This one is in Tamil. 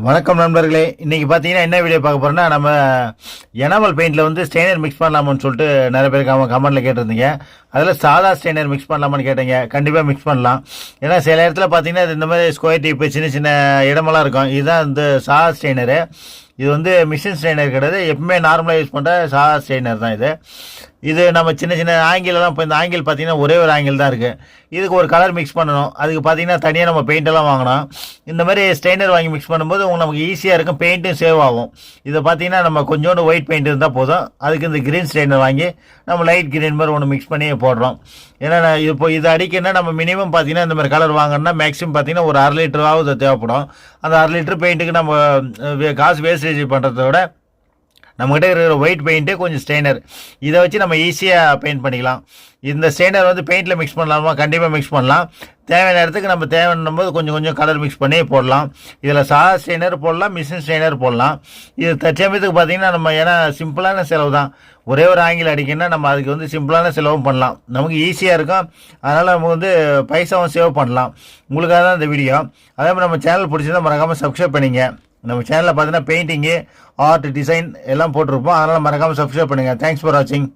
வணக்கம் நண்பர்களே. இன்றைக்கி பார்த்தீங்கன்னா என்ன வீடியோ பார்க்க போகிறோன்னா நம்ம எனாமல் பெயிண்டில் வந்து ஸ்டெயினர் மிக்ஸ் பண்ணலாமான்னு சொல்லிட்டு நிறைய பேர் கம கமெண்ட்டில் கேட்டிருந்தீங்க. அதில் சாதா ஸ்டெயினர் மிக்ஸ் பண்ணலாமான்னு கேட்டீங்க. கண்டிப்பாக மிக்ஸ் பண்ணலாம். ஏன்னா சில இடத்துல பார்த்தீங்கன்னா இது இந்த மாதிரி ஸ்கொயர் டீப்பு சின்ன சின்ன இடமெல்லாம் இருக்கும். இதுதான் இந்த சாதா ஸ்டெயினரு. இது வந்து மிஷின் ஸ்ட்ரெயினர் கிடையாது. எப்பவுமே நார்மலாக யூஸ் பண்ணுற சாதா ஸ்ட்ரெயினர் தான் இது. இது நம்ம சின்ன சின்ன ஆங்கிலெல்லாம் இப்போ இந்த ஆங்கிள் பார்த்தீங்கன்னா ஒரே ஒரு ஆங்கிள் தான் இருக்குது இதுக்கு ஒரு கலர் மிக்ஸ் பண்ணணும். அதுக்கு பார்த்தீங்கன்னா தனியாக நம்ம பெயிண்டெல்லாம் வாங்கணும். இந்த மாதிரி ஸ்ட்ரெயினர் வாங்கி மிக்ஸ் பண்ணும்போது உங்களுக்கு நமக்கு ஈஸியாக இருக்கும். பெயிண்ட்டும் சேவ் ஆகும். இதை பார்த்தீங்கன்னா நம்ம கொஞ்சோண்டு ஒயிட் பெயிண்ட் இருந்தால் போதும். அதுக்கு இந்த க்ரீன் ஸ்ட்ரெயினர் வாங்கி நம்ம லைட் கிரீன் மாதிரி ஒன்று மிக்ஸ் பண்ணி போடுறோம். ஏன்னா நான் இப்போ இது அடிக்கணும்னா நம்ம மினிமம் பார்த்தீங்கன்னா இந்த மாதிரி கலர் வாங்கினா மேக்ஸிமம் பார்த்தீங்கன்னா ஒரு அரை லிட்டராவது தேவைப்படும். அந்த அரை லிட்டர் பெயிண்ட்டுக்கு நம்ம வே- காசு வேஸ்டேஜ் பண்ணுறத விட நம்மகிட்ட இருக்கிற ஒயிட் பெயிண்ட்டு கொஞ்சம் ஸ்டெய்னர் இதை வச்சு நம்ம ஈஸியாக பெயிண்ட் பண்ணிக்கலாம். இந்த ஸ்டெய்னர் வந்து பெயிண்டில் மிக்ஸ் பண்ணலாமா? கண்டிப்பாக மிக்ஸ் பண்ணலாம். தேவையான இடத்துக்கு நம்ம தேவைன்னும் போது கொஞ்சம் கொஞ்சம் கலர் மிக்ஸ் பண்ணி போடலாம். இதில் சாதா ஸ்டெய்னர் போடலாம் மிஷின் ஸ்டெய்னர் போடலாம். இது தற்சமயத்துக்கு பார்த்தீங்கன்னா நம்ம ஏன்னா சிம்பிளான செலவு தான் ஒரே ஒரு ஆங்கில் அடிக்கணும்னா நம்ம அதுக்கு வந்து சிம்பிளான செலவும் பண்ணலாம். நமக்கு ஈஸியாக இருக்கும். அதனால் நம்ம வந்து பைசாவும் சேவ் பண்ணலாம். உங்களுக்காக தான் இந்த வீடியோ அதே மாதிரி நம்ம சேனல் பிடிச்சிருந்தா மறக்காமல் சப்ஸ்கிரைப் பண்ணிங்க. நம்ம சேனலில் பார்த்தீங்கன்னா பெயிண்டிங்கு ஆர்ட் டிசைன் எல்லாம் போட்டிருப்போம். அதனால் மறக்காமல் சப்ஸ்கிரைப் பண்ணுங்கள் தேங்க்ஸ் ஃபார் வாட்சிங்